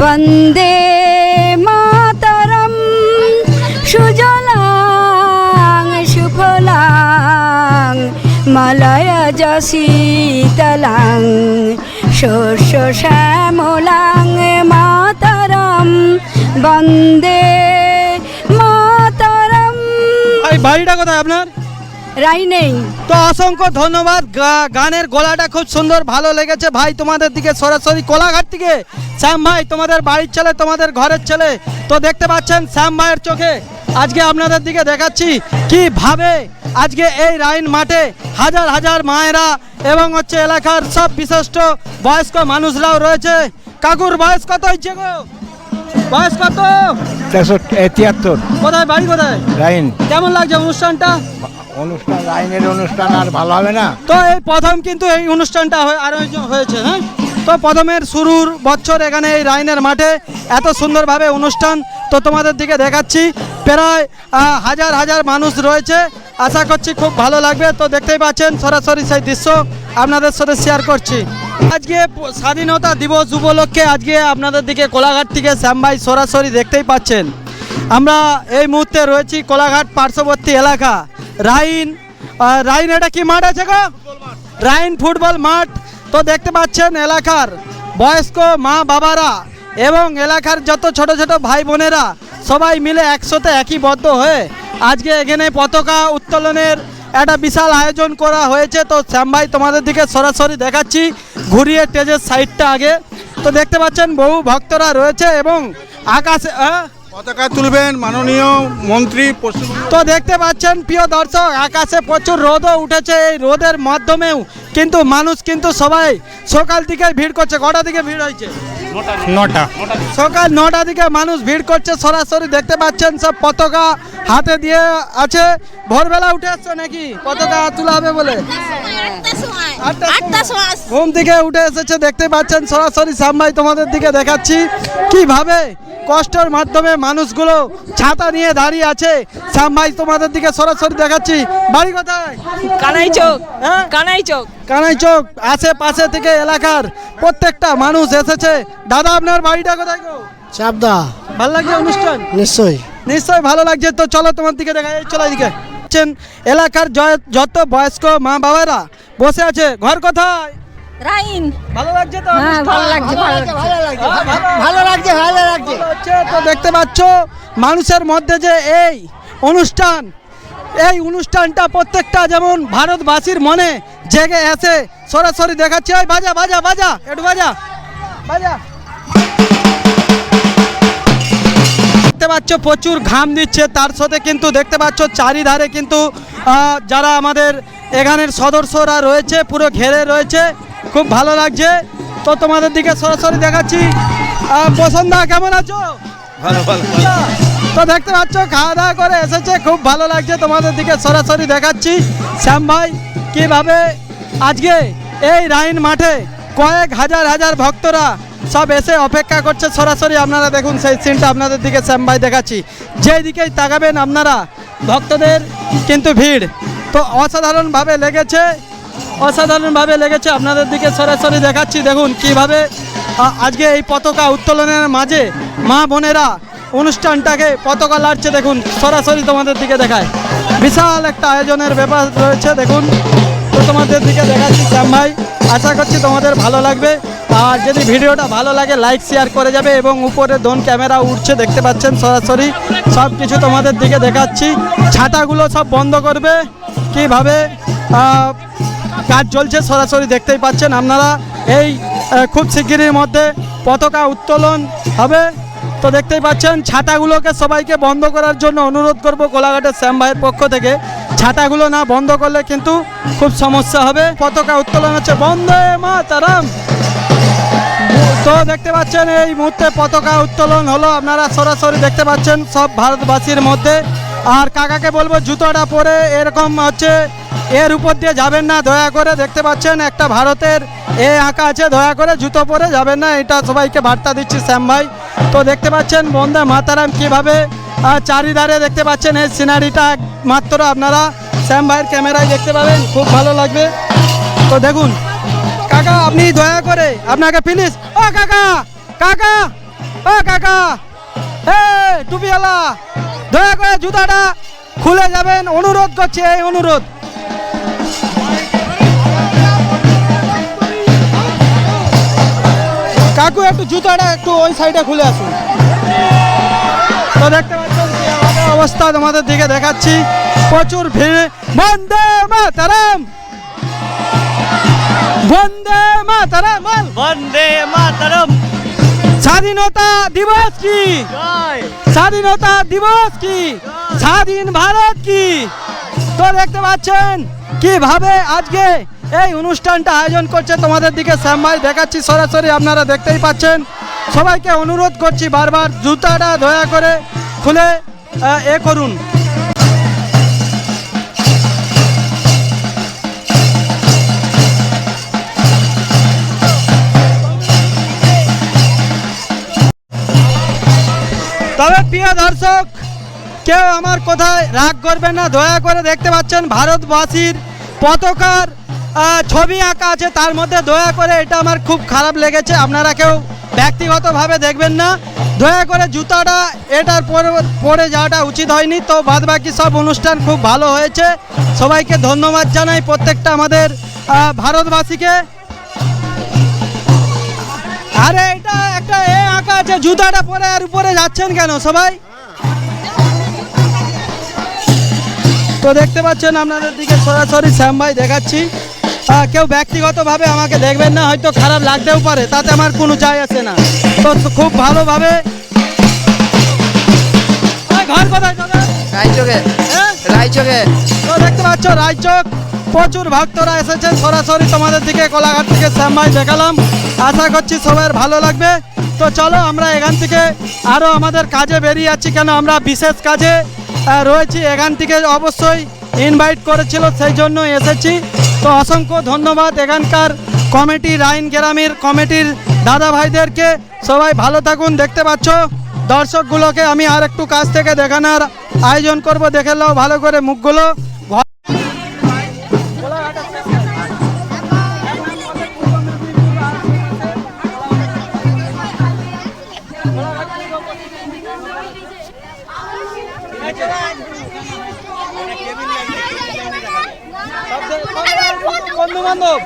বন্দে মাতরম সুজলাং সুফলাং মলয়জ শীতলাং শস্য শ্যামলাং মাতরম বন্দে মাতরম। বাড়িটা কোথায় আপনার? রাই নেই। তো অসংখ্য ধন্যবাদ। গানের গলাটা খুব সুন্দর ভালো লেগেছে। ভাই তোমাদের দিকে সরাসরি কোলাঘাট থেকে। শ্যাম ভাই তোমাদের বাড়ির ছেলে তোমাদের ঘরের ছেলে। তো দেখতে পাচ্ছেন শ্যাম ভাইয়ের চোখে। আজকে আপনাদের দিকে দেখাচ্ছি কীভাবে আজকে এই রাইন মাঠে হাজার হাজার মায়েরা এবং হচ্ছে এলাকার সব বিশিষ্ট বয়স্ক মানুষরাও রয়েছে। কাকুর বয়স কত হচ্ছে গো? বয়স কত? তিয়াত্তর। কোথায় বাড়ি কোথায়? রাইন। কেমন লাগছে অনুষ্ঠানটা? অনুষ্ঠান রাইনের অনুষ্ঠান আর ভালো হবে না? তো এই প্রথম কিন্তু এই অনুষ্ঠানটা আয়োজন হয়েছে হ্যাঁ? তো প্রথমের শুরুর বছর এখানে এই রাইনের মাঠে এত সুন্দরভাবে অনুষ্ঠান, তো তোমাদের দিকে দেখাচ্ছি। প্রায় হাজার হাজার মানুষ রয়েছে। আশা করছি খুব ভালো লাগবে। তো দেখতেই পাচ্ছেন সরাসরি সেই দৃশ্য আপনাদের সাথে শেয়ার করছি। আজকে স্বাধীনতা দিবস উপলক্ষে আজকে আপনাদের দিকে কোলাঘাট থেকে শ্যামভাই সরাসরি দেখতেই পাচ্ছেন। আমরা এই মুহূর্তে রয়েছি কোলাঘাট পার্শ্ববর্তী এলাকা। রাইন রাইন এটা কি মাঠ আছে গো? রাইন ফুটবল মাঠ। তো দেখতে পাচ্ছেন এলাকার বয়স্ক মা বাবারা এবং এলাকার যত ছোট ছোট ভাই বোনেরা সবাই মিলে একসাথে একীবদ্ধ হয়ে আজকে এখানে পতাকা উত্তোলনের একটা বিশাল আয়োজন করা হয়েছে। তো শ্যাম ভাই তোমাদের দিকে সরাসরি দেখাচ্ছি, ঘুরিয়ে স্টেজের সাইডটা আগে। তো দেখতে পাচ্ছেন বহু ভক্তরা রয়েছে এবং আকাশে? পতাকা তুলবেন মাননীয় মন্ত্রী তো দেখতে পাচ্ছেন প্রিয় দর্শক আকাশে প্রচুর রোদও উঠেছে এই রোদের মাধ্যমেও। কিন্তু মানুষ কিন্তু সবাই সকাল থেকে ভিড় করছে কটা দিকে ভিড় হয়েছে? নটা। সকাল নটা দিকে মানুষ ভিড় করছে সরাসরি দেখতে পাচ্ছেন সব পতাকা হাতে দিয়ে আছে। ভোরবেলা উঠে আসছে নাকি? পতাকা তোলা হবে বলে? ঘুম থেকে উঠে এসেছে দেখতে পাচ্ছেন সরাসরি সামবাই তোমাদের দিকে দেখাচ্ছি। কীভাবে কষ্টের মাধ্যমে মানুষগুলো ছাতা নিয়ে দাঁড়িয়ে আছে। সামবাই তোমাদের দিকে সরাসরি দেখাচ্ছি। বাড়ি কোথায়? কানাই চোখ হ্যাঁ? কানাই চোখ কানাই চোখ আশেপাশে থেকে এলাকার প্রত্যেকটা মানুষ এসেছে। দাদা আপনার বাড়িটা কোথায় গো? চাপদা। ভালো লাগছে অনুষ্ঠান? নিশ্চয়ই। নিশ্চয়ই ভালো লাগছে। তো চলো তোমার দিকে দেখা এই চলো এদিকে। এলাকার যত বয়স্ক মা বাবারা বসে আছে। ঘর কোথায়? রাইন। ভালো লাগছে তো? হ্যাঁ ভালো লাগছে ভালো লাগছে হ্যাঁ, ভালো। লাগছে ভালো লাগছে। তো দেখতে পাচ্ছ মানুষের মধ্যে যে এই অনুষ্ঠান এই অনুষ্ঠানটা প্রত্যেকটা যেমন ভারতবাসীর মনে জেগে আছে সরাসরি দেখাচ্ছে। ওই বাজা বাজা বাজা একটু বাজা বাজা দেখতে পাচ্ছ প্রচুর ঘাম দিচ্ছে তার সাথে কিন্তু দেখতে পাচ্ছ চারিধারে কিন্তু আহ, যারা আমাদের এখানের সদস্যরা রয়েছে পুরো ঘেরে রয়েছে। খুব ভালো লাগছে। তো তোমাদের দিকে সরাসরি দেখাচ্ছি। আহ, বসন্তদা কেমন আছো? ভালো ভালো তো দেখতে পাচ্ছ খাওয়া দাওয়া করে এসেছে। খুব ভালো লাগছে তোমাদের দিকে সরাসরি দেখাচ্ছি। শ্যাম ভাই কীভাবে আজকে এই রাইন মাঠে কয়েক হাজার হাজার ভক্তরা সব এসে অপেক্ষা করছে? সরাসরি আপনারা দেখুন সেই সিনটা আপনাদের দিকে শ্যাম ভাই দেখাচ্ছি। যেই দিকেই তাকাবেন আপনারা ভক্তদের কিন্তু ভিড়। তো অসাধারণভাবে লেগেছে। অসাধারণভাবে লেগেছে আপনাদের দিকে সরাসরি দেখাচ্ছি। দেখুন কীভাবে আজকে এই পতাকা উত্তোলনের মাঝে মা বোনেরা অনুষ্ঠানটাকে পতাকা লাড়ছে। দেখুন, সরাসরি তোমাদের দিকে দেখায়। বিশাল একটা আয়োজনের ব্যাপার রয়েছে। দেখুন, তো তোমাদের দিকে দেখাচ্ছি শ্যাম ভাই। আশা করছি তোমাদের ভালো লাগবে। আর যদি ভিডিওটা ভালো লাগে লাইক শেয়ার করে যাবে এবং উপরে ড্রোন ক্যামেরা উঠছে দেখতে পাচ্ছেন সরাসরি। সব কিছু তোমাদের দিকে দেখাচ্ছি। ছাতাগুলো সব বন্ধ করবে। কীভাবে কাজ চলছে, সরাসরি দেখতেই পাচ্ছেন আপনারা। এই খুব শিগগিরির মধ্যে পতাকা উত্তোলন হবে। তো দেখতেই পাচ্ছেন, ছাতাগুলোকে সবাইকে বন্ধ করার জন্য অনুরোধ করব কোলাঘাটের শ্যাম ভাইয়ের পক্ষ থেকে। ছাতাগুলো না বন্ধ করলে কিন্তু খুব সমস্যা হবে। পতাকা উত্তোলন হচ্ছে, বন্দে মাতারাম। তো দেখতে পাচ্ছেন, এই মুহূর্তে পতাকা উত্তোলন হলো। আপনারা সরাসরি দেখতে পাচ্ছেন, সব ভারতবাসীর মধ্যে আর কাকাকে বলব, জুতোটা পরে এরকম হচ্ছে। এর উপর দিয়ে যাবেন না, দয়া করে দেখতে পাচ্ছেন একটা ভারতের এ আঁকা আছে, দয়া করে জুতো পরে যাবেন না, এটা সবাইকে বার্তা দিচ্ছি, শ্যাম ভাই। তো দেখতে পাচ্ছেন, বন্দে মাতারাম কীভাবে চারিধারে দেখতে পাচ্ছেন, এই সিনারিটা মাত্র আপনারা। শ্যাম ভাইয়ের ক্যামেরায় দেখতে পাবেন, খুব ভালো লাগবে। তো দেখুন, কাকা, আপনি দয়া করে, আপনাকে প্লিজ ও কাকা কাকা, ও কাকা এ টুপিওয়ালা। দয়া করে জুতাটা খুলে যাবেন, অনুরোধ করছি এই অনুরোধ। কাকু, একটু জুতাটা একটু ওই সাইডে খুলে আসুন। তো দেখতে পাচ্ছেন অবস্থা তোমাদের দিকে দেখাচ্ছি। প্রচুর ভিড়। বন্দে মাতারাম! বন্দে মাতারাম! বল। বন্দে মাতরম! স্বাধীনতা দিবস কি? স্বাধীনতা দিবস কি? স্বাধীন ভারত কি? তো দেখতে পাচ্ছেন কীভাবে আজকে এই অনুষ্ঠানটা আয়োজন করছে তোমাদের দিকে শ্যাম ভাই দেখাচ্ছি। সরাসরি আপনারা দেখতেই পাচ্ছেন সবাইকে অনুরোধ করছি বারবার জুতাটা দয়া করে খুলে এ করুন। তবে প্রিয় দর্শক, কেউ আমার কোথায় রাগ করবেন না। দয়া করে দেখতে পাচ্ছেন ভারতবাসীর পতাকার ছবি আঁকা আছে। তার মধ্যে দয়া করে এটা আমার খুব খারাপ লেগেছে। আপনারা কেউ ব্যক্তিগতভাবে দেখবেন না। দয়া করে জুতাটা এটার পরে পরে যাওয়াটা উচিত হয়নি। তো বাদ বাকি সব অনুষ্ঠান খুব ভালো হয়েছে। সবাইকে ধন্যবাদ জানাই প্রত্যেকটা আমাদের ভারতবাসীকে। আরে, এটা একটা আছে জুতাটা পরে আর উপরে যাচ্ছেন কেন সবাই? তো দেখতে পাচ্ছেন আপনাদের দিকে সরাসরি শ্যাম ভাই দেখাচ্ছি। কেউ ব্যক্তিগতভাবে আমাকে দেখবেন না হয়তো খারাপ লাগতেও পারে তাতে আমার কোনো যায় আসে না। তো খুব ভালোভাবে ঘর কোথায় রায়চকে হ্যাঁ? রায়চকে তো দেখতে পাচ্ছ রায়চক প্রচুর ভক্তরা এসেছেন সরাসরি তোমাদের দিকে কোলাঘাট থেকে শ্যাম ভাই দেখালাম। আশা করছি সবার ভালো লাগবে। তো চলো আমরা এখান থেকে আরও আমাদের কাজে বেরিয়ে যাচ্ছি কেন আমরা বিশেষ কাজে রয়েছি। এখান থেকে অবশ্যই ইনভাইট করেছিল, সেই জন্য এসেছি। তো অসংখ্য ধন্যবাদ এখানকার কমিটি, রাইন গ্রামের কমিটির দাদা ভাইদেরকে সবাই ভালো থাকুন, দেখতে পাচ্ছ? দর্শকগুলোকে আমি আর একটু কাছ থেকে দেখানোর আয়োজন করব। দেখে নাও ভালো করে মুখগুলো। বন্ধু বান্ধব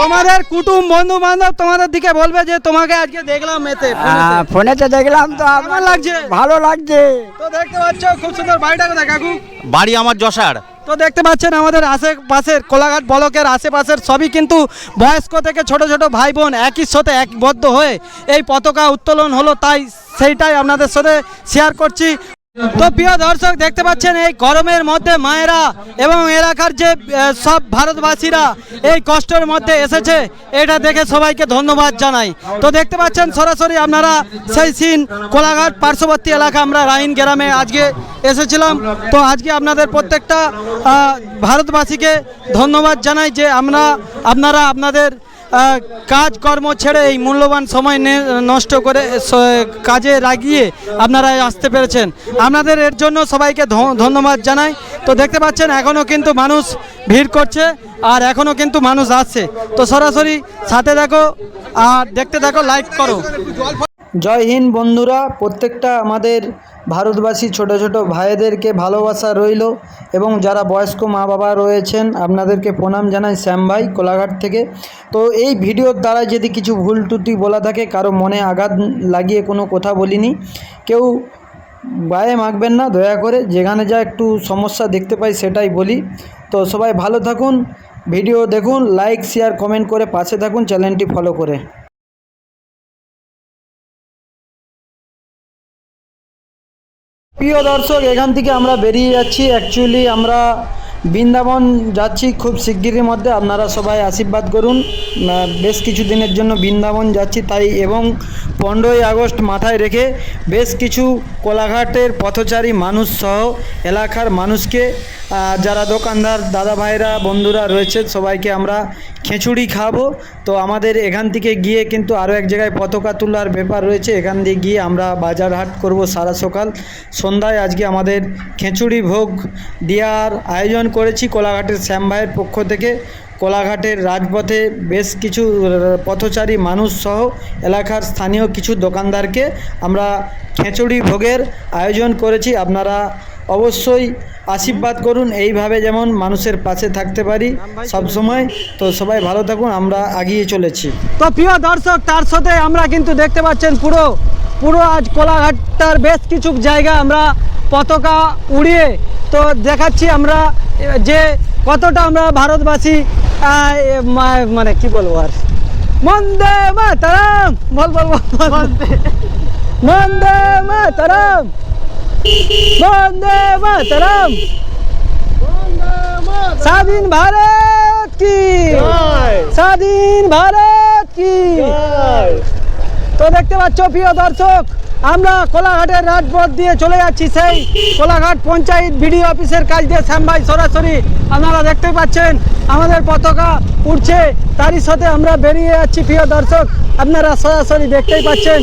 তোমাদের কুটুম বন্ধু বান্ধব তোমাদের দিকে বলবে যে তোমাকে আজকে দেখলাম এতে ফোনেতে। ফোনেতে দেখলাম তো কেমন লাগছে? ভালো লাগছে। তো দেখতে পাচ্ছ খুব সুন্দর বাড়িটা কোথায় কাকু? বাড়ি আমার যশার। তো দেখতে পাচ্ছেন আমাদের আশেপাশের কোলাঘাট ব্লকের আশেপাশের সবই কিন্তু বয়স্ক থেকে ছোট ছোট ভাই বোন একই সাথে একবদ্ধ হয়ে এই পতাকা উত্তোলন হলো তাই সেইটাই আপনাদের সাথে শেয়ার করছি। তো প্রিয় দর্শক, দেখতে পাচ্ছেন এই গরমের মধ্যে মায়েরা এবং এলাকার যে সব ভারতবাসীরা এই কষ্টের মধ্যে এসেছে, এটা দেখে সবাইকে ধন্যবাদ জানাই। তো দেখতে পাচ্ছেন, সরাসরি আপনারা সেই সিন, কোলাঘাট পার্শ্ববর্তী এলাকা, আমরা রাইন গ্রামে আজকে এসেছিলাম। তো আজকে আপনাদের প্রত্যেকটা ভারতবাসীকে ধন্যবাদ জানাই যে আমরা, আপনারা আপনাদের কাজকর্ম ছেড়ে এই মূল্যবান সময় নষ্ট করে কাজে লাগিয়ে আপনারা আসতে পেরেছেন। আপনাদের এর জন্য সবাইকে ধন্যবাদ জানাই। তো দেখতে পাচ্ছেন এখনও কিন্তু মানুষ ভিড় করছে আর এখনও কিন্তু মানুষ আসছে। তো সরাসরি সাথে দেখো, আর দেখতে দেখো লাইক করো। জয় হিন্দ বন্ধুরা, প্রত্যেকটা আমাদের ভারতবাসী ছোট ছোট ভাইদেরকে ভালোবাসা রইল এবং যারা বয়স্ক মা বাবা রয়েছেন, আপনাদেরকে প্রণাম জানাই শ্যাম ভাই কোলাঘাট থেকে। তো এই ভিডিওর দ্বারা যদি কিছু ভুল ত্রুটি বলা থাকে, কারও মনে আঘাত লাগিয়ে কোনো কথা বলিনি, কেউ গায়ে মাখবেন না, দয়া করে যেখানে যা একটু সমস্যা দেখতে পাই সেটাই বলি। তো সবাই ভালো থাকুন, ভিডিও দেখুন লাইক শেয়ার কমেন্ট করে পাশে থাকুন, চ্যানেলটি ফলো করে। প্রিয় দর্শক এখান থেকে আমরা বেরিয়ে যাচ্ছি। অ্যাকচুয়ালি আমরা বৃন্দাবন যাচ্ছি খুব শিগগিরের মধ্যে, আপনারা সবাই আশীর্বাদ করুন। বেশ কিছু দিনের জন্য বৃন্দাবন যাচ্ছি তাই এবং পনেরোই আগস্ট মাথায় রেখে বেশ কিছু কোলাঘাটের পথচারী মানুষ সহ এলাকার মানুষকে যারা দোকানদার, দাদা ভাইরা, বন্ধুরা রয়েছে, সবাইকে আমরা খিচুড়ি খাব। তো আমাদের এখান থেকে গিয়ে কিন্তু আরও এক জায়গায় পতাকা তোলার ব্যাপার রয়েছে, এখান দিয়ে গিয়ে আমরা বাজার হাট করব সারা সকাল। সন্ধ্যায় আজকে আমাদের খিচুড়ি ভোগ দেওয়ার আয়োজন করেছি কোলাঘাটের শ্যাম ভাইয়ের পক্ষ থেকে। কোলাঘাটের রাজপথে বেশ কিছু পথচারী মানুষ সহ এলাকার স্থানীয় কিছু দোকানদারকে আমরা খেঁচুড়ি ভোগের আয়োজন করেছি। আপনারা অবশ্যই আশীর্বাদ করুন, এইভাবে যেমন মানুষের পাশে থাকতে পারি সব সময় তো সবাই ভালো থাকুন, আমরা এগিয়ে চলেছি। তো প্রিয় দর্শক, তার সাথে আমরা কিন্তু দেখতে পাচ্ছেন পুরো পুরো আজ কোলাঘাটটার বেশ কিছু জায়গা আমরা পতাকা উড়িয়ে তো দেখাচ্ছি আমরা। যে কতটা আমরা ভারতবাসী মানে কি বলব আর? বন্দে মাতারাম! বল বল বল বন্দে। মাতারাম! বন্দে মাতারাম! স্বাধীন ভারত কি? স্বাধীন ভারত কি? তো দেখতে পাচ্ছ প্রিয় দর্শক আমরা কোলাঘাটের রাজপথ দিয়ে চলে যাচ্ছি সেই কোলাঘাট পঞ্চায়েত বিডিও অফিসের কাজ দিয়ে। শ্যামভাই সরাসরি আপনারা দেখতে পাচ্ছেন, আমাদের পতাকা উঠছে তারই সাথে আমরা বেরিয়ে যাচ্ছি, প্রিয় দর্শক, আপনারা সরাসরি দেখতেই পাচ্ছেন।